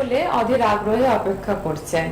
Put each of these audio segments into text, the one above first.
সকলে অধীর আগ্রহে অপেক্ষা করছেন।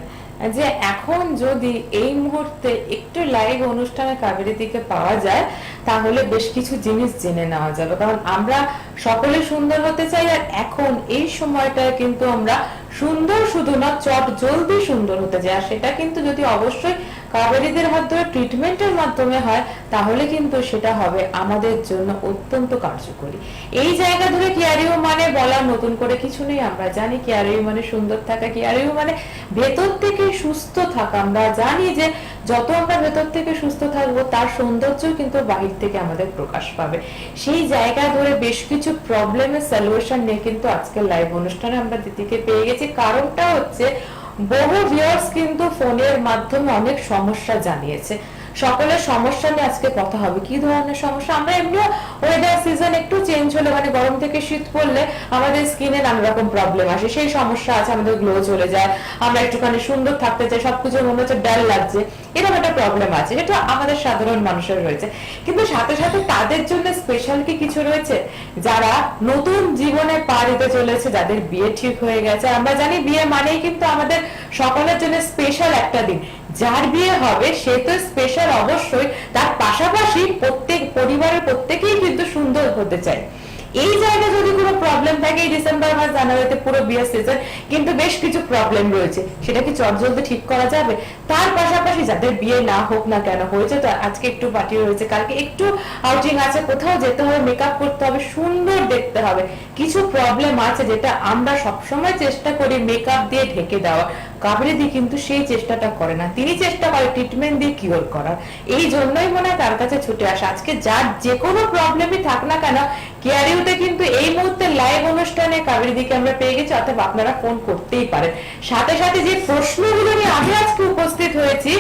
যে এখন যদি এই মুহূর্তে একটু লাইভ অনুষ্ঠানে কাবেরি দিকে পাওয়া যায়, তাহলে বেশ কিছু জিনিস জেনে নেওয়া যাবে। কারণ আমরা সকলে সুন্দর হতে চাই, আর এখন এই সময়টায় কিন্তু আমরা সুন্দর শুধু না, চট জলদি সুন্দর হতে চাই। আর সেটা কিন্তু যদি অবশ্যই কাবেরীদের হাত ট্রিটমেন্টের মাধ্যমে হয়, তাহলে কিন্তু সেটা হবে আমাদের জন্য অত্যন্ত কার্যকরী। এই জায়গা ধরে কেয়ারিও মানে বলার নতুন করে কিছু নেই, আমরা জানি কেয়ারিও মানে সুন্দর থাকা কেয়ারিও মানে ভেতর থেকে সুস্থ থাকা। আমরা জানি যে যত আমরা ভেতর থেকে সুস্থ থাকব, তার সৌন্দর্য কিন্তু বাহির থেকে আমাদের প্রকাশ পাবে। সেই জায়গা ধরে বেশ কিছু প্রবলেমের সলিউশন নিয়ে কিন্তু আজকের লাইভ অনুষ্ঠানে আমরা দিদিকে পেয়ে গেছি। কারণটা হচ্ছে বহু ভিউয়ার্স কিন্তু ফোনের মাধ্যমে অনেক সমস্যা জানিয়েছে। সকলের সমস্যা নিয়ে আজকে কথা হবে। কি ধরনের সমস্যা? আমরা এমনিও ওয়েদার সিজন একটু চেঞ্জ হলে মানে গরম থেকে শীত পড়লে আমাদের স্কিনে নানা রকম প্রবলেম আসে। সেই সমস্যা আছে, আমাদের গ্লো চলে যায়। আমরা একটুখানি সুন্দর থাকতে চাই সবকিছু মনে হচ্ছে ডাল লাগছে। এরকম একটা প্রবলেম আছে, যেটা আমাদের সাধারণ মানুষের রয়েছে। কিন্তু সাথে সাথে তাদের জন্য স্পেশাল কি কিছু রয়েছে? যারা নতুন জীবনে পা দিতে চলেছে, যাদের বিয়ে ঠিক হয়ে গেছে। আমরা জানি বিয়ে মানেই কিন্তু আমাদের সকলের জন্য স্পেশাল একটা দিন। যার বিয়ে হবে, সে তো স্পেশাল অবশ্যই। তার পাশাপাশি প্রত্যেক পরিবারের প্রত্যেকেই কিন্তু সুন্দর হতে চায়। এই জায়গায় যদি কোনো প্রবলেম থাকে, এই ডিসেম্বর মাস জানুয়ারিতে পুরো বিয়ের সিজন কিন্তু বেশ কিছু প্রবলেম রয়েছে। সেটা কি চটজলদি ঠিক করা যাবে? তার পাশাপাশি যাদের বিয়ে না হোক না কেন, হয়েছে তো আজকে একটু পার্টি রয়েছে কালকে একটু আউটিং আছে, কোথাও যেতে হবে মেকআপ করতে হবে, সুন্দর দেখতে হবে। কিছু প্রবলেম আছে যেটা আমরা সবসময় চেষ্টা করি মেকআপ দিয়ে ঢেকে দেওয়া কাবেরিদি কিন্তু সেই চেষ্টাটা করে না। তিনি চেষ্টা করে ট্রিটমেন্ট দিয়ে কিওর করার। এই জন্যই মনে তার কাছে ছুটে আসা। আজকে যার যে কোনো প্রবলেমই থাক না কেন কেয়ারিউতে কিন্তু এই মুহূর্তে লাইভ অনুষ্ঠানে কাবেরিদিকে আমরা পেয়ে গেছি অর্থাৎ আপনারা ফোন করতেই পারেন। সাথে সাথে যে প্রশ্নগুলো নিয়ে আমি আজকে উপস্থিত হয়েছি,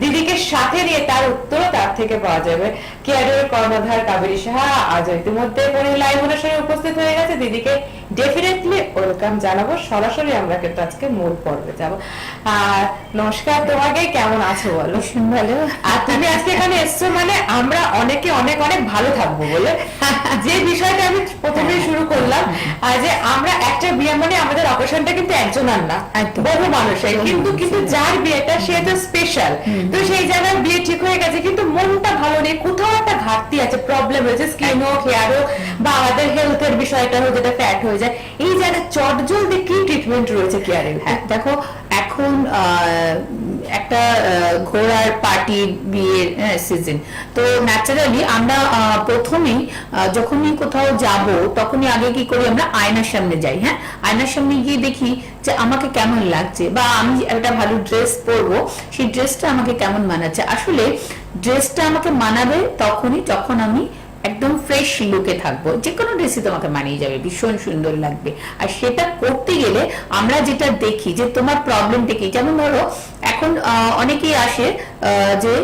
দিদিকে সাথে নিয়ে তার উত্তরও তার থেকে পাওয়া যাবে। কেয়ারিউর কর্ণধার কাবেরী সাহা আজ ইতিমধ্যে লাইভ অনুষ্ঠানে উপস্থিত হয়ে গেছে দিদিকে ডেফিনেটলি ওয়েলকাম জানাব। সরাসরি আমরা কিন্তু আজকে মূল পর্বে যাব। আর নমস্কার তোমাকে কেমন আছো বলো? ভালো। আর তুমি আজকে এখানে এসছো মানে আমরা অনেকে অনেক অনেক ভালো থাকব বলে। যে বিষয়টা আমি প্রথমেই শুরু করলাম আর যে আমরা একটা বিয়ে মানে আমাদের অকেশনটা কিন্তু একজন আর না বহু মানুষের। কিন্তু কিন্তু যার বিয়েটা সে তো স্পেশাল তো সেই জায়গায় বিয়ে ঠিক হয়ে গেছে কিন্তু মনটা ভালো নেই। কোথাও একটা ঘাটতি আছে প্রবলেম হয়েছে স্কিন হোক হেয়ার হোক বা আমাদের হেলথের বিষয়টা হোক যেটা ফ্যাট হয়ে যায় এই জায়গায় চট জলদি কি ট্রিটমেন্ট রয়েছে কেয়ারে হ্যাঁ। দেখো এখন একটা ঘোড়ার পার্টি বিয়ের সিজন তো ন্যাচারালি আমরা প্রথমেই যখনই কোথাও যাব তখনই আগে কি করি আমরা আয়নার সামনে যাই হ্যাঁ? আয়নার সামনে গিয়ে দেখি যে আমাকে কেমন লাগছে বা আমি একটা ভালো ড্রেস পরবো সেই ড্রেসটা আমাকে কেমন মানাচ্ছে। আসলে ড্রেসটা আমাকে মানাবে তখনই যখন আমি একদম ফ্রেশ লুকে থাকব। যে কোনো ড্রেসই তোমাকে মানিয়ে যাবে, ভীষণ সুন্দর লাগবে। আর সেটা করতে গেলে আমরা যেটা দেখি যে তোমার প্রবলেমটা কি? যেমন ধরো, এখন অনেকেই আসে যে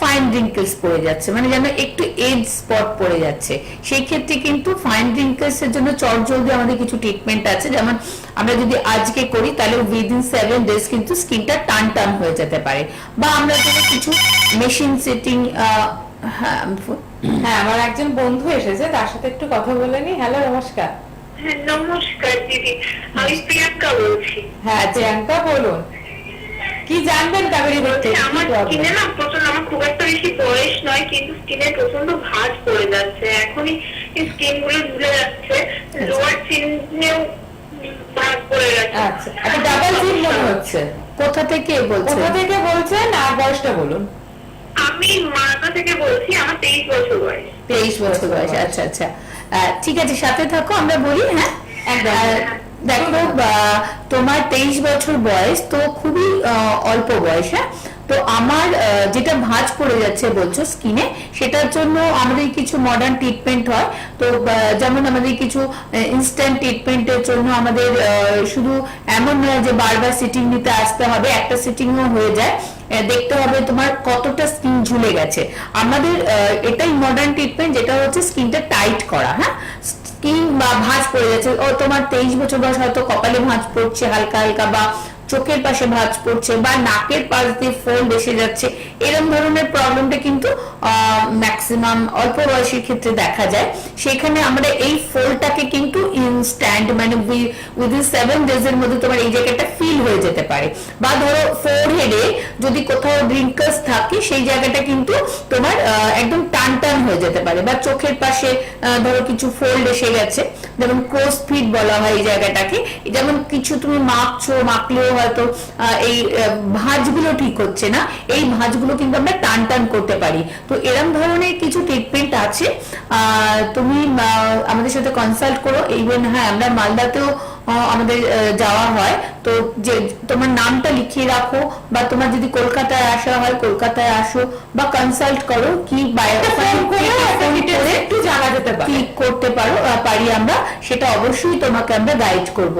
ফাইন রিঙ্কেলস পড়ে যাচ্ছে মানে যেন একটু এজ স্পট পড়ে যাচ্ছে। সেই ক্ষেত্রে কিন্তু ফাইন রিঙ্কেলস এর জন্য চট জলদি আমাদের কিছু ট্রিটমেন্ট আছে। যেমন আমরা যদি আজকে করি, তাহলে উইদিন সেভেন ডেজ কিন্তু স্কিনটা টান টান হয়ে যেতে পারে। বা আমরা যদি কিছু মেশিন সেটিং হ্যাঁ হ্যাঁ আমার একজন বন্ধু এসেছে তার সাথে একটু কথা বলে নি হ্যালো নমস্কার। হ্যাঁ, নমস্কার দিদি। আমি প্রিয়াঙ্কা বলছি। হ্যাঁ প্রিয়াঙ্কা বলুন। কি জানবেন কাবেরি বলছি, আমার স্কিনে না প্রচণ্ড আমার খুব একটা বেশি বয়স নয় কিন্তু স্কিনে প্রচণ্ড ভাঁজ পড়ে যাচ্ছে। এখনই স্কিনগুলো ঝুলে যাচ্ছে। লোয়ার চিনেও ভাঁজ পড়ে যাচ্ছে। আচ্ছা ডাবল জিম মনে হচ্ছে। কোথা থেকে বলছেন? কোথা থেকে বলছেন? আর বয়সটা বলুন। আমি মালদা থেকে বলছি আমার তেইশ বছর বয়স। তেইশ বছর বয়স আচ্ছা আচ্ছা। আহ, ঠিক আছে সাথে থাকো আমরা বলি হ্যাঁ? দেখো তোমার তেইশ বছর বয়স তো খুবই আহ, অল্প বয়স হ্যাঁ? তো আমার যেটা ভাঁজ পড়ে যাচ্ছে বলছো স্কিনে সেটার জন্য আমাদের কিছু মডার্ন ট্রিটমেন্ট হয়। তো যেমন আমাদের কিছু ইনস্ট্যান্ট ট্রিটমেন্টের জন্য আমাদের শুধু এমন নয় যে বারবার সিটিং নিতে আসতে হবে, একটা সিটিংও হয়ে যায়। দেখতে হবে তোমার কতটা স্কিন ঝুলে গেছে। আমাদের এটাই মডার্ন ট্রিটমেন্ট যেটা হচ্ছে স্কিনটা টাইট করা হ্যাঁ? স্কিন বা ভাঁজ পড়ে যাচ্ছে। ও, তোমার তেইশ বছর বয়স হয়তো কপালে ভাঁজ পড়ছে হালকা হালকা বা চোখের পাশে ভাঁজ পড়ছে বা নাকের পাশ দিয়ে ফোল্ড এসে যাচ্ছে এরকম ধরনের প্রবলেমটা কিন্তু ম্যাক্সিমাম অল্প বয়সের ক্ষেত্রে দেখা যায়। সেখানে আমরা এই ফোল্ডটাকে কিন্তু ইনস্ট্যান্ট মানে উইদিন সেভেন ডেজ এর মধ্যে তোমার এই জায়গাটা ফিল হয়ে যেতে পারে। বা ধরো ফোর হেডে যদি কোথাও রিঙ্কলস থাকে, সেই জায়গাটা কিন্তু তোমার একদম টান টান হয়ে যেতে পারে। বা চোখের পাশে ধরো কিছু ফোল্ড এসে গেছে, যেমন ক্রোস ফিট বলা হয় এই জায়গাটাকে, যেমন কিছু তুমি মাখছো মাখলেও হয়তো এই ভাঁজগুলো ঠিক হচ্ছে না, এই ভাঁজগুলো কিন্তু আমরা টান টান করতে পারি। তো এরম ধরনের কিছু ট্রিটমেন্ট আছে। তুমি আমাদের সাথে কনসাল্ট করো। ইভেন হ্যাঁ আমরা মালদাতেও আমাদের যাওয়া হয়। তো যে তোমার নামটা লিখিয়ে রাখো বা তোমার যদি কলকাতায় আসা হয় কলকাতায় আসো বা কনসাল্ট করো কি একটা জানা যেতে পারে কি করতে পারো পারি আমরা সেটা অবশ্যই তোমাকে আমরা গাইড করব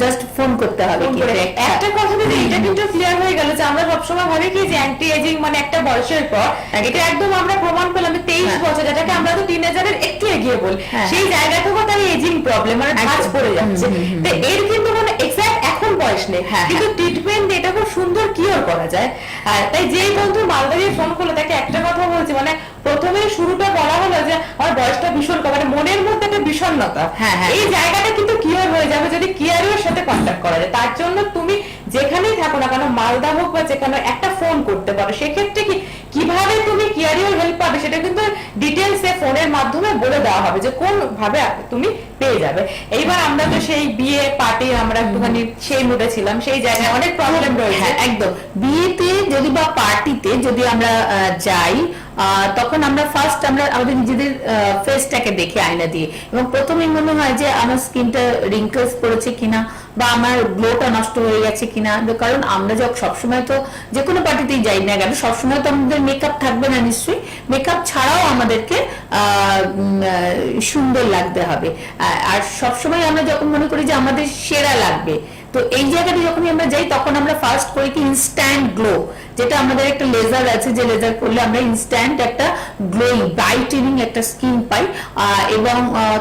জাস্ট ফোন করতে হবে একটা- কথা যদি এটা কিন্তু ক্লিয়ার হয়ে গেল যে আমরা সবসময় ভাবি কি যে অ্যান্টি এজিং মানে একটা বয়সের পর এটা একদম আমরা প্রমাণ পেলাম তেইশ হ্যাঁ। বছর যেটাকে আমরা তো টিনেজারের একটু এগিয়ে বলি হ্যাঁ। সেই জায়গা থেকেও তার এজিং প্রবলেম মানে ভাঁজ। পড়ে যাচ্ছে। তো এর কিন্তু কোনো নেই হ্যাঁ, কিন্তু ট্রিটমেন্ট এটা খুব সুন্দর কিওর করা যায়। তাই যেই বন্ধু মালদা দিয়ে ফোন করল তাকে একটা কথা বলছি মানে প্রথমে শুরুটা বলা হলো যে আমার বয়সটা ভীষণ কম। মানে মনের মধ্যে একটা বিষণ্ণতা। হ্যাঁ, হ্যাঁ। এই জায়গাটা কিন্তু কিওর হয়ে যাবে যদি কিয়ারের সাথে কন্ট্যাক্ট করা যায়। তার জন্য তুমি যেখানেই থাকো না কেন মালদা হোক বা যেখানে একটা ফোন করতে পারো সেক্ষেত্রে কি কীভাবে তুমি কেয়ারিয়ার হেল্প পাবে সেটা কিন্তু ডিটেলস ফোনের মাধ্যমে বলে দেওয়া হবে যে কোন ভাবে তুমি পেয়ে যাবে। এইবার আমরা তো সেই বিয়ে পার্টি আমরা একটুখানি সেই মুডে ছিলাম, সেই জায়গায় অনেক প্রবলেম রয়েছে। হ্যাঁ একদম। বিয়েতে যদি বা পার্টিতে যদি আমরা যাই তখন আমরা ফার্স্ট আমরা আমাদের নিজেদের ফেসটাকে দেখি, আয়না দিয়ে। এবং প্রথমেই মনে হয় যে আমার স্কিনটা রিঙ্কলস পড়েছে কিনা বা আমার গ্লোটা নষ্ট হয়ে গেছে কিনা। কারণ আমরা যখন সবসময় তো যে কোনো পার্টিতেই যাই না কেন, সবসময় তো আমাদের মেকআপ থাকবে না নিশ্চয়ই। মেকআপ ছাড়াও আমাদেরকে সুন্দর লাগতে হবে। আর সবসময় আমরা যখন মনে করি যে আমাদের সেরা লাগবে, তো এই জায়গাটা যখনই আমরা যাই, তখন আমরা ফার্স্ট করি কি ইনস্ট্যান্ট গ্লো যেটা আমাদের একটা লেজার আছে যে লেজার করলে আমরা ইনস্ট্যান্ট একটা গ্লোয়িং ব্রাইটেনিং একটা স্কিন পাই। এবং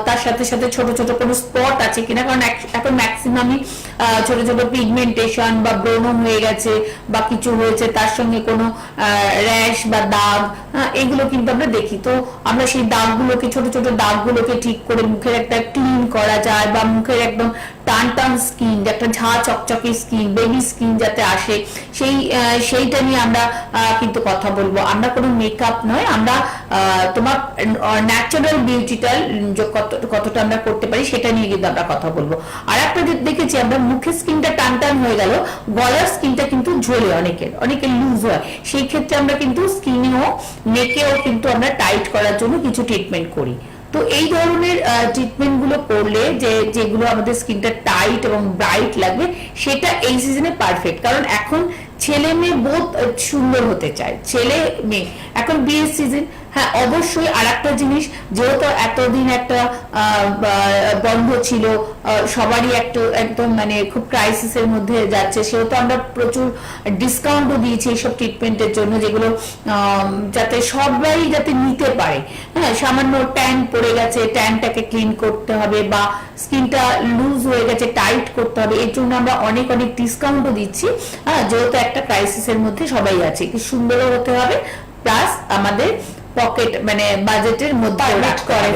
তার সাথে সাথে ছোট ছোট কোনো স্পট আছে কিনা কারণ এখন ম্যাক্সিমামই ছোট ছোট পিগমেন্টেশন বা ব্রণ হয়ে গেছে বা কিছু হয়েছে তার সঙ্গে কোনো র্যাশ বা দাগ হ্যাঁ, এগুলো কিন্তু আমরা দেখি। তো আমরা সেই দাগগুলোকে ছোট ছোট দাগগুলোকে ঠিক করে মুখের একটা ক্লিন করা যায় বা মুখের একদম টান টান স্কিন একটা ঝা চকচকে স্কিন বেবি স্কিন যাতে আসে সেই সেইটা নিয়ে আমরা কিন্তু কথা বলব। আমরা কোনো মেকআপ নয়, আমরা তোমার ন্যাচারাল বিউটিটা কতটা আমরা করতে পারি সেটা নিয়ে কিন্তু আমরা কথা বলব। আর একটা দেখেছি, আমরা মুখের স্কিনটা টান টান হয়ে গেল, গলার স্কিনটা কিন্তু ঝোলে অনেকের অনেকের লুজ হয়। সেই ক্ষেত্রে আমরা কিন্তু স্কিনেও নেকেও কিন্তু আমরা টাইট করার জন্য কিছু ট্রিটমেন্ট করি। তো এই ধরনের ট্রিটমেন্টগুলো করলে যে, যেগুলো আমাদের স্কিনটা টাইট এবং ব্রাইট লাগবে, সেটা এই সিজনে পারফেক্ট কারণ এখন ছেলে মেয়ে বোধ সুন্দর হতে চায়। ছেলে মেয়ে। এখন বিয়ের সিজন হ্যাঁ অবশ্যই আর একটা জিনিস, যেহেতু এতদিন একটা বন্ধ ছিল সবারই একটু একদম মানে খুব ক্রাইসিসের মধ্যে যাচ্ছে, সেহেতু আমরা প্রচুর ডিসকাউন্টও দিয়েছি এইসব ট্রিটমেন্টের জন্য, যেগুলো যাতে সবাই যাতে নিতে পারে। হ্যাঁ সামান্য ট্যান পড়ে গেছে ট্যানটাকে ক্লিন করতে হবে বা স্কিনটা লুজ হয়ে গেছে টাইট করতে হবে, এর জন্য আমরা অনেক অনেক ডিসকাউন্টও দিচ্ছি। হ্যাঁ যেহেতু একটা ক্রাইসিসের মধ্যে সবাই আছে কি সুন্দরও হতে হবে প্লাস আমাদের পকেট মানে বাজেটের মধ্যে পারমিট করে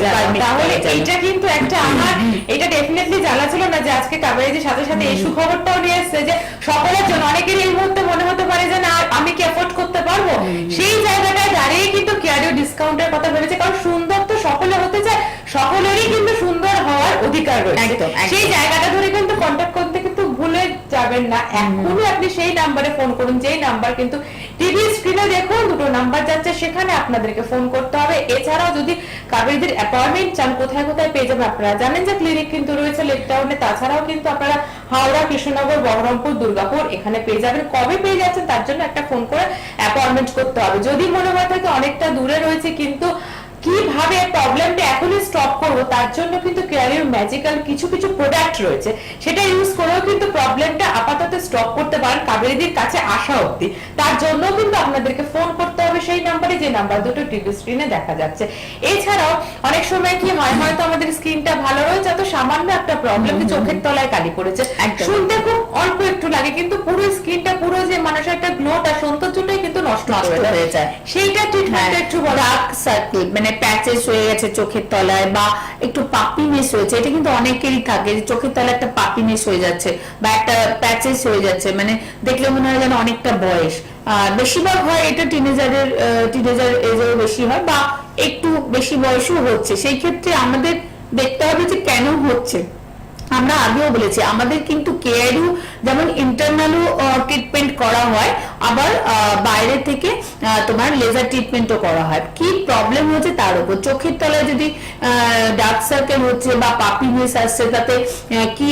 তাহলে। এইটা কিন্তু একটা আমার এটা ডেফিনেটলি জানা ছিল না যে আজকে কাবেরিজির সাথে সাথে এই সুখবরটাও নিয়ে এসেছে যে সকলের জন্য অনেকের এই মুহূর্তে মনে হতে পারে যে না আমি কি এফোর্ড করতে পারব? সেই জায়গাটায় দাঁড়িয়ে কিন্তু কেয়ারিও ডিসকাউন্টের কথা ভেবেছে কারণ সুন্দর তো সকলে হতে চায়। সকলেরই কিন্তু সুন্দর হওয়ার অধিকার রয়েছে। সেই জায়গাটা ধরে কিন্তু কন্ট্যাক্ট যাবেন না। এখনই আপনি সেই নাম্বারে ফোন করুন, যেই নাম্বার কিন্তু টিভি স্ক্রিনে দেখুন, দুটো নাম্বার যাচ্ছে, সেখানে আপনাদেরকে ফোন করতে হবে। এছাড়াও যদি কাবেরীদের অ্যাপয়েন্টমেন্ট চান, কোথায় কোথায় পেয়ে যাবেন আপনারা জানেন যে ক্লিনিক কিন্তু রয়েছে লেক টাউনে তাছাড়াও কিন্তু আপনারা হাওড়া, কৃষ্ণনগর, বহরমপুর, দুর্গাপুর এখানে পেয়ে যাবেন। কবে পেয়ে যাচ্ছেন তার জন্য একটা ফোন করে অ্যাপয়েন্টমেন্ট করতে হবে। যদি মনে হয় থাকে অনেকটা দূরে রয়েছে, কিন্তু কীভাবে প্রবলেমটা এখনই স্টপ করব তার জন্য কিন্তু কেয়ারির ম্যাজিক্যাল কিছু কিছু প্রোডাক্ট রয়েছে। সেটা ইউজ করেও কিন্তু প্রবলেমটা আপাতত স্টপ করতে পারেন কাবেরীদের কাছে আসা অবধি। তার জন্য কিন্তু আপনাদেরকে ফোন করতে হবে সেই নাম্বারে যে নাম্বার দুটো টিভি স্ক্রিনে দেখা যাচ্ছে। এছাড়াও অনেক সময় কি হয় হয়তো আমাদের স্ক্রিনটা ভালো রয়েছে তো সামান্য একটা প্রবলেম চোখের তলায় কালি পড়েছে একদম। শুনতে খুব অল্প একটু লাগে কিন্তু পুরো স্ক্রিনটা পুরো যে মানুষের একটা গ্লোটা সৌন্দর্যটাই কিন্তু নষ্ট হয়ে যায়। সেইটা ট্রিটমেন্ট একটু ডার্ক সার্কেল মানে প্যাচেস হয়ে গেছে চোখের তলায় বা একটু পাপিনেস হয়েছে। এটা কিন্তু অনেকেরই থাকে যে চোখের তলায় একটা পাপিনেস হয়ে যাচ্ছে বা একটা প্যাচেস হয়ে যাচ্ছে। মানে দেখলে মনে হয় যেন অনেকটা বয়স। আর বেশিরভাগ হয় এটা টিনেজারের টিনেজার এজেও বেশি হয় বা একটু বেশি বয়সও হচ্ছে। সেই ক্ষেত্রে আমাদের দেখতে হবে যে কেন হচ্ছে। আমরা আগেও বলেছি আমাদের কিন্তু কেয়ারও যেমন ইন্টারনালও ট্রিটমেন্ট করা হয়, আবার বাইরে থেকে তোমার লেজার ট্রিটমেন্টও করা হয়। কি প্রবলেম হচ্ছে তার উপর? চোখের তলায় যদি ডার্ক সার্কেল হচ্ছে বা পাপিনেস আসছে, তাতে কি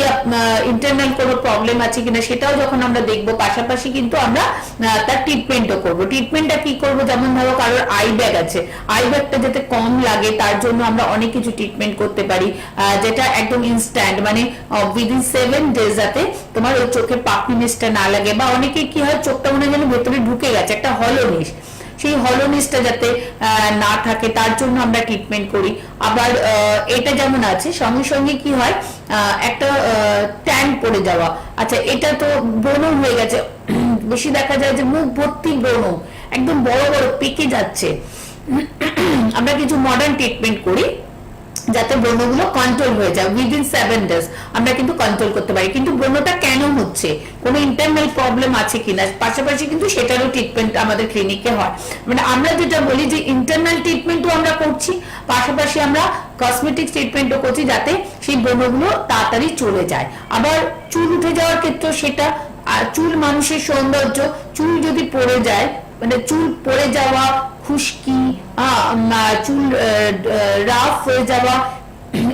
ইন্টারনাল কোনো প্রবলেম আছে কিনা সেটাও যখন আমরা দেখব, পাশাপাশি কিন্তু আমরা তার ট্রিটমেন্টও করব। ট্রিটমেন্টটা কি করব? যেমন ধরো কারোর আই ব্যাগ আছে। আই ব্যাগটা যাতে কম লাগে, তার জন্য আমরা অনেক কিছু ট্রিটমেন্ট করতে পারি যেটা একদম ইনস্ট্যান্ট মানে উইদিন সেভেন ডেজ যাতে তোমার ওই চোখের পাপিনেসটা না লাগে বা অনেকে কি হয়, চোখটা মনে যেন ভেতরে ঢুকে গেছে, একটা হলোনিস সেই হলোনিসটা যাতে না থাকে, তার জন্য আমরা ট্রিটমেন্ট করি। আবার এটা যেমন আছে, সঙ্গে সঙ্গে কি হয় একটা ট্যান পড়ে যাওয়া। আচ্ছা এটা তো ব্রণ হয়ে গেছে। বেশি দেখা যায় যে মুখ ভর্তি ব্রণ, একদম বড় বড় পেকে যাচ্ছে। আমরা কিছু মডার্ন ট্রিটমেন্ট করি। যাতে ব্রণগুলো কন্ট্রোল হয়ে যায় উইদিন সেভেন ডেজ আমরা কিন্তু কন্ট্রোল করতে পারি। কিন্তু ব্রণটা কেন হচ্ছে? কোনো ইন্টারনাল প্রবলেম আছে কিনা? পাশাপাশি কিন্তু সেটারও ট্রিটমেন্ট আমাদের ক্লিনিকে হয়। মানে আমরা যেটা বলি যে ইন্টারনাল ট্রিটমেন্টও আমরা করছি, পাশাপাশি আমরা কসমেটিক ট্রিটমেন্টও করছি যাতে সেই ব্রণগুলো তাড়াতাড়ি চলে যায়। আবার চুল উঠে যাওয়ার ক্ষেত্রেও সেটা, আর চুল মানুষের সৌন্দর্য, চুল যদি পড়ে যায় মানে চুল পড়ে যাওয়া খুশকি চুল রাফ হয়ে যাওয়া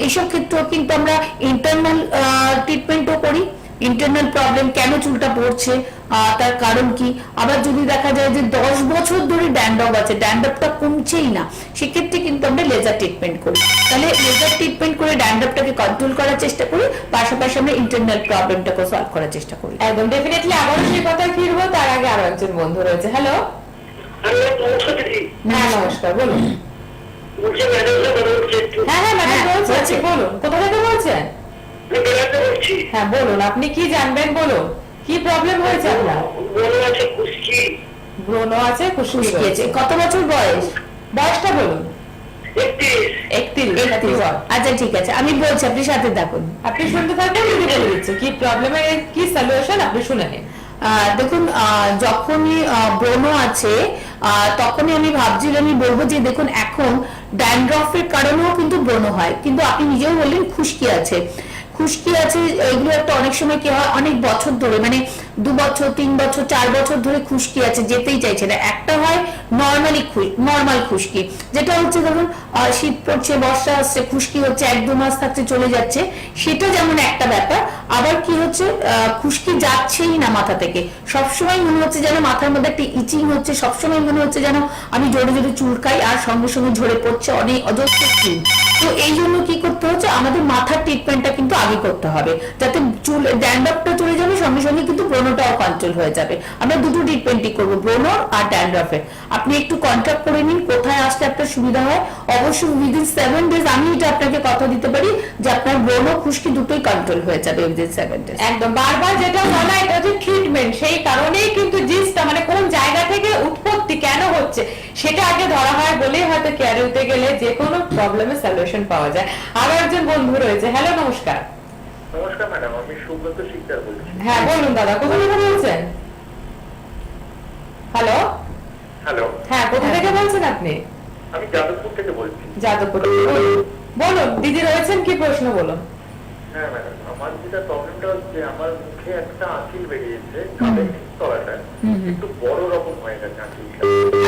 এইসব ক্ষেত্রেও কিন্তু আমরা ইন্টারনাল ট্রিটমেন্টও করি। ইন্টারনাল প্রবলেম কেন চুলটা পড়ছে তার কারণ কি? আবার যদি দেখা যায় যে দশ বছর ধরে ড্যান্ড্রফ আছে ড্যান্ড্রফটা কমছেই না, সেক্ষেত্রে কিন্তু আমরা লেজার ট্রিটমেন্ট করি। তাহলে লেজার ট্রিটমেন্ট করে ড্যান্ড্রফটাকে কন্ট্রোল করার চেষ্টা করি, পাশাপাশি আমরা ইন্টারনাল প্রবলেমটাকে সলভ করার চেষ্টা করি। একদম ডেফিনেটলি আবারও সেই কথায় ফিরবো, তার আগে আরও একজন বন্ধু রয়েছে। হ্যালো হ্যাঁ নমস্কার বলুন। হ্যাঁ ম্যাডাম বলছি। বলুন কোথা থেকে বলছেন? আমি বলছি। হ্যাঁ বলুন আপনি কি জানবেন বলুন? কি প্রবলেম হয়েছে আপনার? আছে খুশকি। ব্রণ আছে খুশকি খুশকি আছে আছে। কত বছর বয়স? বয়সটা বলুন। একত্রিশ। একত্রিশ একত্রিশ। আচ্ছা ঠিক আছে আমি বলছি আপনি সাথে থাকুন। আপনি শুনতে থাকুন যদি বলে দিচ্ছে। কি প্রবলেমের কি সলিউশন আপনি শুনে নিন। আহ, দেখুন আহ, যখনই ব্রণ আছে আহ, তখনই আমি ভাবছিলাম আমি বলব যে দেখুন, এখন ড্যান্ড্রফের কারণেও কিন্তু ব্রণ হয়। কিন্তু আপনি নিজেও বললেন খুশকি আছে। খুশকি আছে, এগুলো একটা অনেক সময় কি হয়, অনেক বছর ধরে মানে দু বছর, তিন বছর, চার বছর ধরে খুশকি আছে, যেতেই চাইছে না। একটা হয় নর্মালি নর্মাল খুশকি। যেটা হচ্ছে ধরুন শীত পড়ছে, বর্ষা আসছে, খুশকি হচ্ছে, এক দু মাস থাকছে, চলে যাচ্ছে। সেটা যেমন একটা ব্যাপার আবার কি হচ্ছে? খুশকি যাচ্ছেই না মাথা থেকে। সবসময় মনে হচ্ছে যেন মাথার মধ্যে একটা ইচিং হচ্ছে, সবসময় মনে হচ্ছে যেন আমি জোরে জোরে চুলকাই আর সঙ্গে সঙ্গে ঝরে পড়ছে অনেক অজস্র চুল। তো এই জন্য কি করতে হচ্ছে? আমাদের মাথার ট্রিটমেন্টটা কিন্তু আগে করতে হবে। যাতে চুল ড্যান্ড্রফটা চলে যাবে, সঙ্গে সঙ্গে কিন্তু ব্রণটাও কন্ট্রোল হয়ে যাবে। আমরা দুটো ট্রিটমেন্টই করব, ব্রণ আর ড্যান্ড্রফের আপনি একটু কন্ট্যাক্ট করে নিন, কোথায় আসলে আপনার সুবিধা হয়। অবশ্যই উইদিন সেভেন ডেজ আমি এটা আপনাকে কথা দিতে পারি যে আপনার ব্রণ খুশকি দুটোই কন্ট্রোল হয়ে যাবে। একদম বারবার যেটা বলা এটা হচ্ছে ট্রিটমেন্ট সেই কারণেই কিন্তু জিনিসটা মানে কোন জায়গা থেকে উৎপত্তি কেন হচ্ছে সেটা আগে ধরা হয় বলেই হয়তো কেয়ার হতে গেলে যে কোনো প্রবলেমের সলিউশন পাওয়া যায়। আরও একজন বন্ধু রয়েছে। হ্যালো নমস্কার। নমস্কার ম্যাডাম আমি সুব্রত শিকদার বলছি। হ্যাঁ বলুন দাদা কোথা থেকে বলছেন? হ্যালো হ্যালো হ্যাঁ কোথা থেকে বলছেন আপনি? আমি যাদবপুর থেকে বলছি। যাদবপুর। বলুন দিদি রয়েছেন কি প্রশ্ন বলুন। হ্যাঁ ম্যাডাম আমার যেটা প্রবলেমটা হচ্ছে আমার মুখে একটা আঁচিল বেরিয়েছে তলাটা। একটু বড় রকম হয়ে গেছে আঁচিলটা।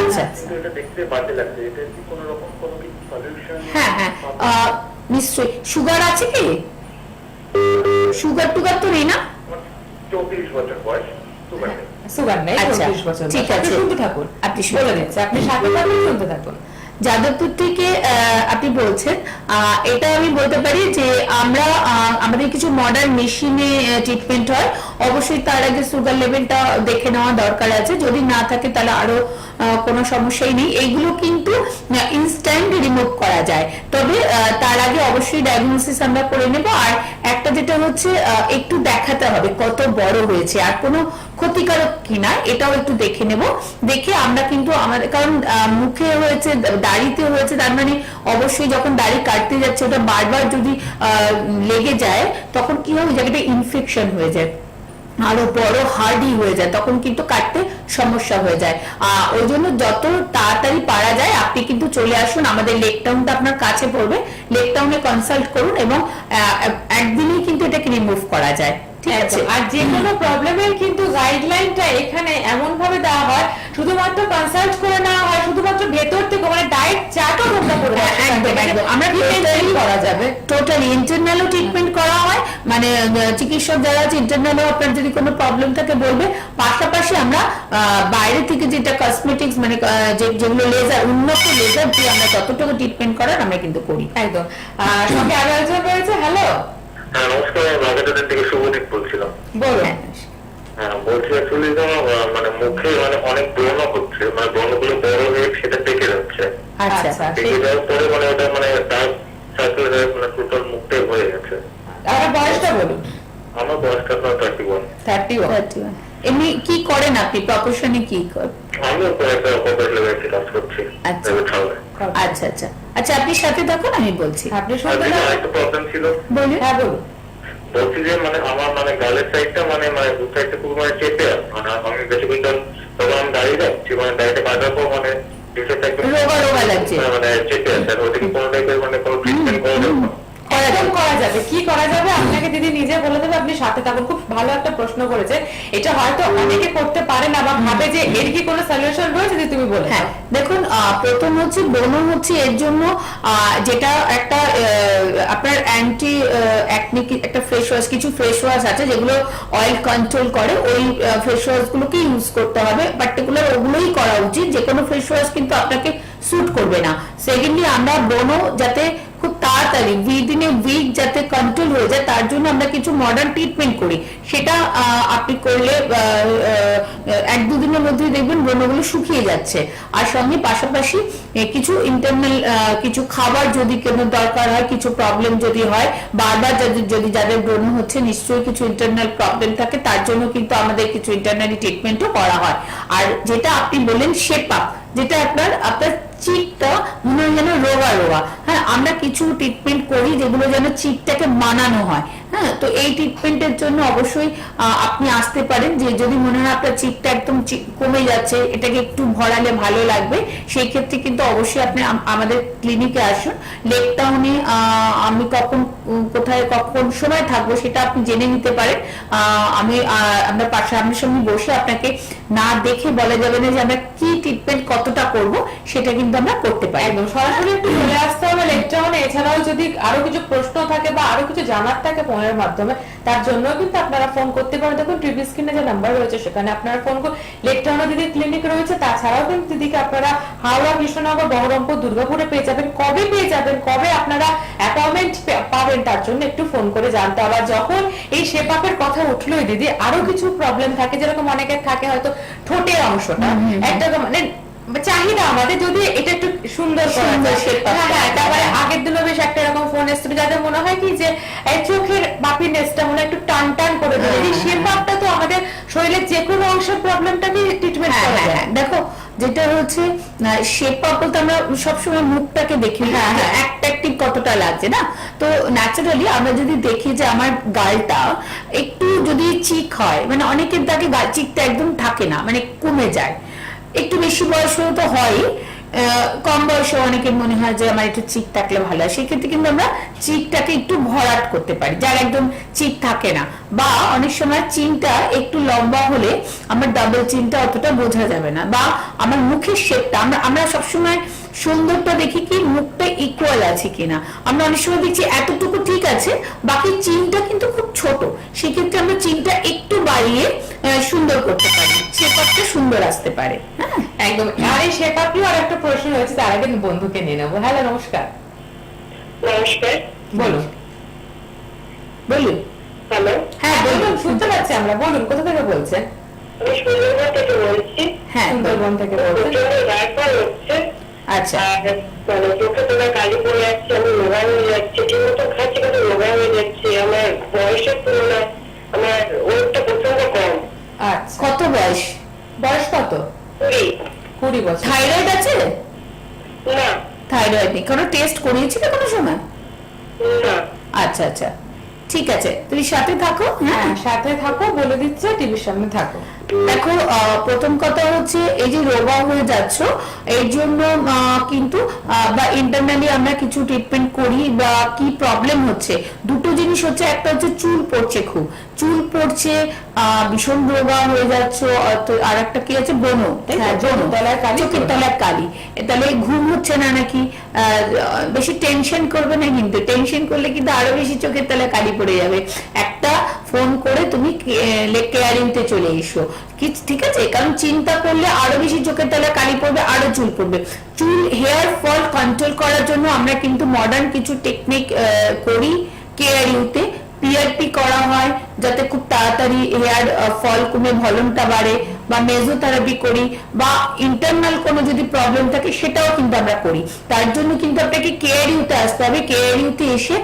আচ্ছা কিন্তু এটা দেখতে বাজে লাগছে এটা কি কোনো রকম কোনো কি সলিউশন হ্যাঁ হ্যাঁ। নিশ্চয়ই। সুগার আছে কি? সুগার টুগার তো নেই না? চৌত্রিশ বছর বয়স সুগার নেই। সুগার নেই আচ্ছা, বছর ঠিক আছে। শুনতে থাকুন। আপনি বলে দিচ্ছে আপনি সাথে থাকুন শুনতে থাকুন। যাদবপুর থেকে আপনি বলছেন এটা আমি বলতে পারি যে আমরা আমাদের কিছু মডার্ন মেশিনে ট্রিটমেন্ট হয়। অবশ্যই তার আগে সুগার লেভেলটা দেখে নেওয়া দরকার আছে। যদি না থাকে তাহলে আরও কোনো সমস্যাই নেই। এইগুলো কিন্তু ইনস্ট্যান্ট রিমুভ করা যায়। তবে তার আগে অবশ্যই ডায়াগনোসিস আমরা করে নেব। আর একটা যেটা হচ্ছে একটু দেখাতে হবে কত বড় হয়েছে। আর কোনো ক্ষতিকারক কিনা, এটাও একটু দেখে নেব। দেখে আমরা কিন্তু আমাদের কারণ মুখে হয়েছে, দাড়িতে হয়েছে, তার মানে অবশ্যই যখন দাড়ি কাটতে যাচ্ছে, ওটা বারবার যদি লেগে যায়, তখন কি হয় জায়গাটা ইনফেকশন হয়ে যায়। আরও বড় হার্ডি হয়ে যায়, তখন কিন্তু কাটতে সমস্যা হয়ে যায়। ওই জন্য যত তাড়াতাড়ি পারা যায়, আপনি কিন্তু চলে আসুন, আমাদের লেক টাউনটা আপনার কাছে পড়বে। লেক টাউনে কনসাল্ট করুন এবং একদিনেই কিন্তু এটাকে রিমুভ করা যায়। ঠিক আছে আর যে কোনো প্রবলেমের কিন্তু গাইডলাইনটা এখানে এমন ভাবে দেওয়া হয় শুধুমাত্র কনসাল্ট করে নেওয়া হয় শুধুমাত্র ভেতর থেকে মানে ডায়েট চার্টও তোমরা করে একদম একদম। আমরা Details করা যাবে। টোটালি ইন্টারনালও ট্রিটমেন্ট করা হয় মানে চিকিৎসক যারা আছে ইন্টারনালও আপনার যদি কোনো প্রবলেম থাকে বলবে। পাশাপাশি আমরা বাইরে থেকে যেটা কসমেটিক্স মানে যেগুলো লেজার উন্নত লেজার দিয়ে আমরা যতটুকু ট্রিটমেন্ট করার আমরা কিন্তু করি। একদম। আর সঙ্গে আরও একজন রয়েছে হ্যালো হ্যাঁ নমস্কার আমি বাগেরহাটের থেকে শুভদীপ বলছিলাম। বলো। হ্যাঁ। হ্যাঁ বলছি অ্যাকচুয়ালি মানে মুখে মানে অনেক ব্রণ হচ্ছে মানে ব্রণগুলো বড় হয়ে সেটা পেকে যাচ্ছে। আচ্ছা। আচ্ছা। পেকে যাওয়ার পরে মানে ওটা মানে ডার্ক সার্কেল মানে টোটাল মুখটাই হয়ে গেছে। আর বয়সটা বলুন। আমার বয়সটা আপনার থার্টি ওয়ান থার্টি ওয়ান 31 এমনি কি করেন আপনি? প্রফেশনে কি করেন আমিও কয়েকটা কর্পোরেট লেভেলে কাজ করছি। আচ্ছা। আচ্ছা আচ্ছা। আচ্ছা আপনি সাথে থাকুন আমি বলছি। আপনি শুনতে যেটা পাচ্ছেন? প্রবলেম ছিল। বলুন। হ্যাঁ বলুন। বলছি যে মানে আমার মানে গালের সাইডটা মানে মানে দু সাইডটা খুব মানে চেপে আছে। মানে আমি বেশিক্ষণ তখন আমি দাঁড়িয়ে যাচ্ছি মানে দাঁড়িয়ে কাটার পর মানে রোগা রোগা লাগছে। মানে চেপে আছে। আর ওদিকে কোনো টাইপের মানে কোনো ট্রিটমেন্ট করা যাবে না একদম করা যাবে। কি করা যাবে? আপনাকে দিদি নিজে বলে দেবে আপনি সাথে থাকুন। খুব ভালো একটা প্রশ্ন করেছে। এটা হয়তো অনেকে করতে পারে না বা ভাবে যে এর কি কোনো সলিউশন রয়েছে যদি তুমি বলে হ্যাঁ। দেখুন প্রথম হচ্ছে ব্রণ হচ্ছে এর জন্য যেটা একটা আপনার অ্যান্টি অ্যাকনিক একটা ফেস ওয়াশ কিছু ফেস ওয়াশ আছে যেগুলো অয়েল কন্ট্রোল করে। ওই ফেস ওয়াশ গুলোকে ইউজ করতে হবে। পার্টিকুলার ওগুলোই করা উচিত। যে কোনো ফেস ওয়াশ কিন্তু আপনাকে স্যুট করবে না। সেকেন্ডলি আমরা ব্রণ যাতে খুব তাড়াতাড়ি উইদিন এ উইক যাতে কন্ট্রোল হয়ে যায়, তার জন্য আমরা কিছু মডার্ন ট্রিটমেন্ট করি। সেটা আপনি করলে এক দুদিনের মধ্যে দেখবেন ব্রণগুলো শুকিয়ে যাচ্ছে। আর সঙ্গে পাশাপাশি কিছু ইন্টারনাল কিছু খাবার যদি কোনো দরকার হয়, কিছু প্রবলেম যদি হয়, বারবার যদি যদি যাদের ব্রণ হচ্ছে, নিশ্চয়ই কিছু ইন্টারনাল প্রবলেম থাকে, তার জন্য কিন্তু আমাদের কিছু ইন্টারনালি ট্রিটমেন্টও করা হয়। আর যেটা আপনি বললেন শেপ আপ, যেটা আপনার আপনার চিকটা মনে হয় যেন রোগা রোগা। হ্যাঁ আমরা কিছু ট্রিটমেন্ট করি যেগুলো যেন চিকটাকে মানানো হয়। হ্যাঁ তো এই ট্রিটমেন্টের জন্য অবশ্যই আপনি আসতে পারেন যে যদি মনে হয় আপনার চিকটা একদম কমে যাচ্ছে, এটাকে একটু ভরালে ভালো লাগবে, সেই ক্ষেত্রে কিন্তু অবশ্যই আপনি আমাদের ক্লিনিকে আসুন। লেক টাউনে আমি কখন কোথায়, কখন সময় থাকব সেটা আপনি জেনে নিতে পারেন। আমি আমরা পাশে আপনার সঙ্গে বসে আপনাকে না দেখে বলা যাবে না যে আমরা কি ট্রিটমেন্ট কতটা করব, সেটা কিন্তু আমরা করতে পারি। একদম সরাসরি একটু চলে আসতে হবে লেকটাউনে এছাড়াও যদি আরও কিছু প্রশ্ন থাকে বা আরও কিছু জানার থাকে ফোনের মাধ্যমে তার জন্য কিন্তু আপনারা ফোন করতে পারেন। দেখুন টিভি স্ক্রিনে যে নাম্বার রয়েছে সেখানে আপনারা ফোন করুন লেকটাউনে দিদি ক্লিনিক রয়েছে তাছাড়াও কিন্তু দিদিকে আপনারা হাওড়া কৃষ্ণনগর বহরমপুর দুর্গাপুরে পেয়ে যাবেন। কবে পেয়ে যাবেন? কবে আপনারা অ্যাপয়েন্টমেন্ট পাবেন? তার জন্য একটু ফোন করে জানতে হবে। যখন এই শেপাপের কথা উঠলোই দিদি আরও কিছু প্রবলেম থাকে। যেরকম অনেকের থাকে হয়তো ঠোঁটের অংশটা। একটা মানে চাহিদা আমাদের যদি এটা একটু সুন্দর করা হ্যাঁ, হ্যাঁ, তারপরে আগের দিনও বেশ একটা এরকম ফোন এসেছিল যাদের মনে হয় কি যে চোখের বাপি নেসটা মনে হয় একটু টান টান করে দিলে এই শেপ তো আমাদের শরীরের যে কোনো অংশের প্রবলেমটাকে ট্রিটমেন্ট হ্যাঁ করা হ্যাঁ যায়। হ্যাঁ। দেখো যেটা হচ্ছে শেপ আপ বলতে আমরা সবসময় মুখটাকে দেখি। হ্যাঁ হ্যাঁ। অ্যাট্রাকটিভ কতটা লাগছে না? তো ন্যাচারালি আমরা যদি দেখি যে আমার গালটা একটু যদি চিক হয় মানে অনেকের দাগে চিকটা একদম থাকে না মানে কমে যায়। একটু বেশি বয়স হলে তো হয়। কম বয়সে অনেকের মনে হয় যে আমার একটু চিক থাকলে ভালো হয়। সেক্ষেত্রে কিন্তু আমরা চিকটাকে একটু ভরাট করতে পারি, যার একদম চিক থাকে না। বা অনেক সময় চিনটা একটু লম্বা হলে আমার ডাবল চিনটা অতটা বোঝা যাবে না। বা আমার মুখের শেপটা আমরা আমরা সবসময় সুন্দরটা দেখি কি মুখটা ইকুয়াল আছে কিনা। আমরা অনেক সময় দেখছি এতটুকু ঠিক আছে, বাকি চিনটা কিন্তু খুব ছোট। সেক্ষেত্রে আমরা চিনটা একটু বাড়িয়ে সুন্দর করতে পারি। শেপ সুন্দর আসতে পারে। হ্যাঁ? একদম। আর এই শেপাপিও আর একটা প্রশ্ন রয়েছে তার আগে বন্ধুকে নিয়ে নেব। হ্যালো নমস্কার। নমস্কার। বলুন। বলুন। হ্যালো। হ্যাঁ বলুন শুনতে পাচ্ছি আমরা। বলুন কোথা থেকে বলছেন? আমি সুন্দরবন থেকে বলছি। হ্যাঁ সুন্দরবন থেকে হচ্ছে আচ্ছা। মানে চোখে তোলা কালি পড়ে যাচ্ছে আমি রোগা হয়ে যাচ্ছে। ঠিক মতো খাচ্ছি কিন্তু রোগা হয়ে যাচ্ছে। আচ্ছা ঠিক আছে। তুমি সাথে থাকো হ্যাঁ? হ্যাঁ সাথে থাকো, বলে দিচ্ছে টিভির সামনে থাকো। দেখো প্রথম কথা হচ্ছে এই যে রোগা হয়ে যাচ্ছ এর জন্য কিন্তু বা ইন্টারনালি আমরা কিছু ট্রিটমেন্ট করি বা কি প্রবলেম হচ্ছে? দুটো জিনিস হচ্ছে একটা হচ্ছে চুল পড়ছে খুব। চুল পড়ছে ভীষণ রোগা হয়ে যাচ্ছ আর একটা কি আছে? বনো? হ্যাঁ। চোখের তলায় কালি তাহলে ঘুম হচ্ছে না নাকি? আহ, বেশি টেনশন করবে না কিন্তু। টেনশন করলে কিন্তু আরও বেশি চোখের তলায় কালি পড়ে যাবে। একটা ফোন করে তুমি কেয়ারিংতে চলে এসো। ঠিক আছে? কারণ চিন্তা করলে আরও বেশি চোখের তলায় কালি পড়বে, আরও চুল পড়বে। চুল, হেয়ার, ফল কন্ট্রোল করার জন্য আমরা কিন্তু মডার্ন কিছু টেকনিক করি কেয়ারিংতে পিআরপি করা হয়, যাতে খুব তাড়াতাড়ি হেয়ার ফল কমে ভলনটা বাড়ে, বা মেজোথেরাপি করি, বা ইন্টারনাল কোনো যদি প্রবলেম থাকে, সেটাও কিন্তু আমরা করি। তার জন্য কিন্তু আপনাকে কেয়ারিউতে আসতে হবে। কেয়ারিউতে এসে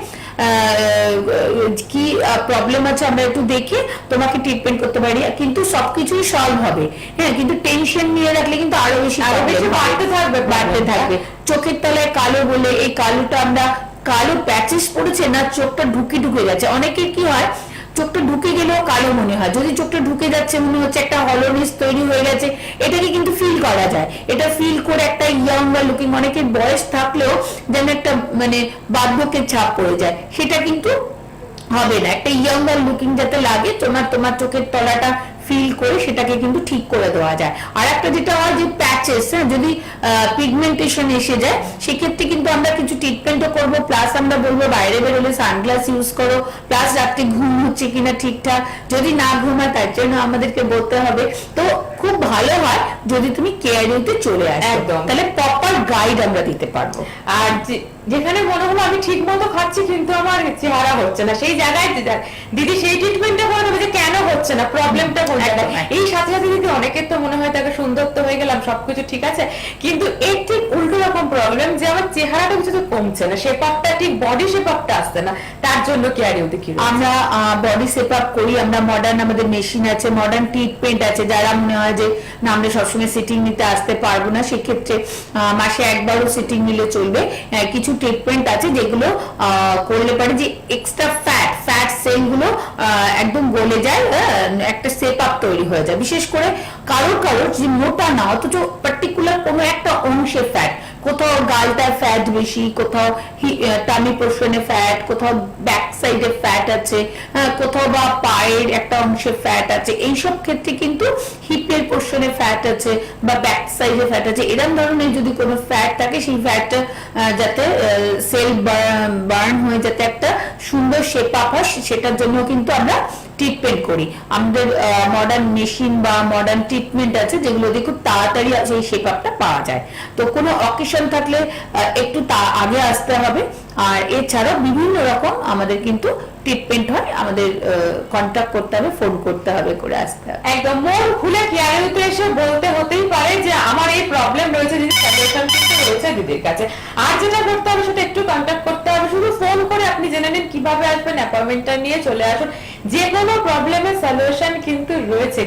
কি প্রবলেম আছে আমরা একটু দেখে তোমাকে ট্রিটমেন্ট করতে পারি। কিন্তু সবকিছুই সলভ হবে। হ্যাঁ কিন্তু টেনশন নিয়ে রাখলে কিন্তু আরও বেশি আরও বেশি। বাড়তে থাকবে বাড়তে থাকবে। চোখের তলায় কালো বলে এই কালোটা আমরা কালো প্যাচেস পড়েছে না চোখটা ঢুকে ঢুকে যাচ্ছে। অনেকের কি হয় চোখটা ঢুকে গেলেও কালো মনে হয়। যদি চোখটা ঢুকে যাচ্ছে, মনে হচ্ছে একটা হলোনিস তৈরি হয়ে গেছে, এটাকে কিন্তু ফিল করা যায়। এটা ফিল করে একটা ইয়াং বা লুকিং অনেকের বয়স থাকলেও যেন একটা মানে বার্ধক্যের ছাপ পড়ে যায়। সেটা কিন্তু হবে না। একটা ইয়াঙ্গার লুকিং যাতে লাগে, তোমার তোমার চোখের তলাটা ফিল করে সেটাকে কিন্তু ঠিক করে দেওয়া যায়। আর একটা যেটা হয় যে প্যাচেস হ্যাঁ যদি পিগমেন্টেশন এসে যায় সেক্ষেত্রে কিন্তু আমরা কিছু ট্রিটমেন্টও করব। প্লাস আমরা বলব বাইরে বেরোলে সানগ্লাস ইউজ করো। প্লাস রাত্রে ঘুম হচ্ছে কিনা ঠিকঠাক। যদি না ঘুমায় তার জন্য আমাদেরকে বলতে হবে। তো খুব ভালো হয় যদি তুমি কেয়ারিংতে চলে আসো। একদম। তাহলে প্রপার গাইড আমরা দিতে পারব। আর যেখানে মনে হলো আমি ঠিক মতো খাচ্ছি কিন্তু আমার চেহারা হচ্ছে না। সেই জায়গায় দিদা- দিদি সেই ট্রিটমেন্টটা করে দেবে যে হচ্ছে না প্রবলেমটা একদম, একদম। এই সাথে সাথে দিদি অনেকের তো মনে হয় তাকে সুন্দর তো হয়ে গেলাম সবকিছু ঠিক আছে কিন্তু এর ঠিক উল্টো রকম প্রবলেম যে আমার চেহারাটা কিছু তো কমছে না শেপাপটা ঠিক বডি শেপাপটা আসছে না তার জন্য কেয়ারিওতে কি আমরা বডি সেপ আপ করি আমরা মডার্ন আমাদের মেশিন আছে মডার্ন ট্রিটমেন্ট আছে যারা মনে হয় যে না আমরা সবসময় সিটিং নিতে আসতে পারব না সেক্ষেত্রে মাসে একবারও সিটিং নিলে চলবে। কিছু ট্রিটমেন্ট আছে যেগুলো আহ, করলে পারে যে এক্সট্রা ফ্যাট ফ্যাট সেলগুলো একদম গলে যায় আহ, একটা সেপ আপ তৈরি হয়ে যায়। বিশেষ করে কারোর কারোর যে মোটা না অথচ পার্টিকুলার কোনো একটা অংশে ফ্যাট কোথাও গালটায় ফ্যাট বেশি কোথাও টামি পোর্শনে ফ্যাট কোথাও ব্যাক সাইডে ফ্যাট আছে হ্যাঁ, কোথাও বা পায়ের একটা অংশে ফ্যাট আছে। এইসব ক্ষেত্রে কিন্তু হিপের পোর্শনে ফ্যাট আছে বা ব্যাক সাইডে ফ্যাট আছে। এরকম ধরনের যদি কোনো ফ্যাট থাকে সেই ফ্যাটটা যাতে সেল বার্ন হয়ে যাতে একটা সুন্দর শেপ আপ হয় সেটার জন্য কিন্তু আমরা ট্রিটমেন্ট করি। আমাদের মডার্ন মেশিন বা মডার্ন ট্রিটমেন্ট আছে যেগুলো দিয়ে খুব তাড়াতাড়ি সেই শেপ আপটা পাওয়া যায়। তো কোনো অকেশন থাকলে একটু তা- আগে আসতে হবে। আর এছাড়া বিভিন্ন রকম আমাদের কিন্তু ট্রিটমেন্ট হয়, আমাদের কন্ট্যাক্ট করতে হবে ফোন করতে হবে করে আসতে হবে। একদম, মন খুলে কেয়ারিওতে এসে বলতে হতেই পারে যে আমার এই প্রবলেম রয়েছে দিদি সলিউশন কিন্তু রয়েছে দিদির কাছে। আর যেটা করতে হবে, সেটা একটু কন্ট্যাক্ট করতে হবে। শুধু ফোন করে আপনি জেনে নিন কীভাবে আসবেন অ্যাপয়েন্টমেন্টটা নিয়ে চলে আসুন। যে কোনো প্রবলেমের সলিউশন কিন্তু রয়েছে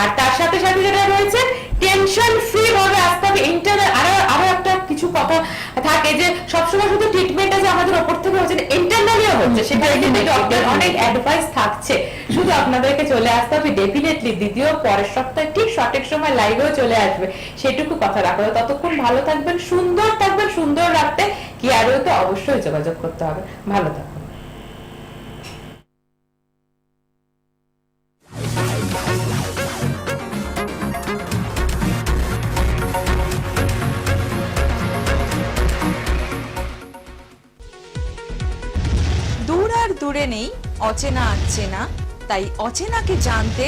আর তার সাথে সাথে যেটা রয়েছে টেনশন ফ্রি আসতে হবে। ইন্টারনেট আরও আরও একটা কিছু কথা থাকে যে, সবসময় শুধু ট্রিটমেন্টটা যে আমাদের ওপর থেকে হচ্ছে ইন্টারনালিও হচ্ছে সেখানে অনেক অ্যাডভাইস থাকছে। শুধু আপনাদেরকে চলে আসতে হবে ডেফিনেটলি দ্বিতীয়, পরের সপ্তাহে ঠিক সঠিক সময় লাইভেও চলে আসবে। সেটুকু কথা রাখা ততক্ষণ ভালো থাকবেন, সুন্দর থাকবেন, সুন্দর রাখতে। কি আরোতে অবশ্যই যোগাযোগ করতে হবে। ভালো থাকবেন। দূরে নেই অচেনা আচেনা না তাই অচেনাকে জানতে